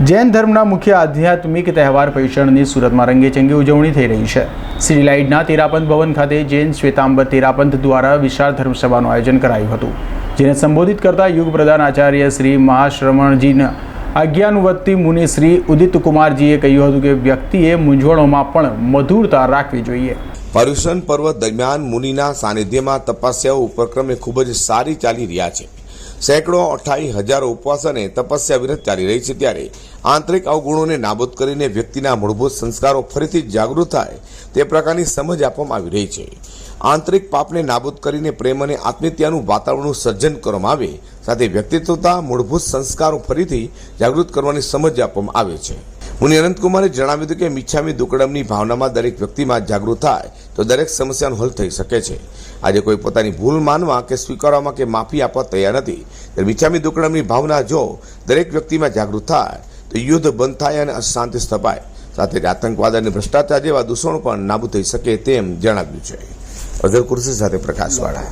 જૈન ધર્મના મુખ્ય આધ્યાત્મિક તહેવાર પૈષણની સુરતમાં રંગેચંગી ઉજવણી થઈ રહી છે. સિટી લાઇટના તેરાપંથ ભવન ખાતે જૈન શ્વેતાંબર તેરાપંથ દ્વારા વિશાળ ધર્મસભાનું આયોજન કરાયું હતું, જેને સંબોધિત કરતા યુગ પ્રધાન આચાર્ય શ્રી મહાશ્રમણજીના આજ્ઞાનુવર્તી મુનિ શ્રી ઉદિત કુમારજીએ કહ્યું હતું કે વ્યક્તિએ મૂંઝવણોમાં પણ મધુરતા રાખવી જોઈએ. પર્યુષણ પર્વ દરમિયાન મુનિના સાનિધ્યમાં તપસ્યાઓ ઉપક્રમે ખૂબ જ સારી ચાલી રહ્યા છે. સેંકડો અઠાઈ હજારો ઉપવાસ અને તપસ્યા વિરત ચાલી રહી છે ત્યારે આંતરિક અવગુણોને નાબૂદ કરીને વ્યક્તિના મૂળભૂત સંસ્કારો ફરીથી જાગૃત થાય તે પ્રકારની સમજ આપવામાં આવી રહી છે. આંતરિક પાપને નાબૂદ કરીને પ્રેમ અને આત્મીયતાનું વાતાવરણનું સર્જન કરવામાં આવે, સાથે વ્યક્તિત્વતા, મૂળભૂત સંસ્કારો ફરીથી જાગૃત કરવાની સમજ આપવામાં આવે છે. મુનિ અનંતકુમારે જણાવ્યું હતું કે મિચ્છામી દુકડમની ભાવનામાં દરેક વ્યક્તિમાં જાગૃત થાય તો દરેક સમસ્યાનો હલ થઈ શકે છે. આજે કોઈ પોતાની ભૂલ માનવા કે સ્વીકારવામાં કે માફી આપવા તૈયાર નથી, ત્યારે મિચ્છામી દુકડમની ભાવના જો દરેક વ્યક્તિમાં જાગૃત થાય તો યુદ્ધ બંધ થાય અને અશાંતિ સ્થપાય. સાથે જ આતંકવાદ અને ભ્રષ્ટાચાર જેવા દૂષણો પણ નાબૂદ થઈ શકે તેમ જણાવ્યું છે. અઝર કુર્સી સાથે પ્રકાશવાળા.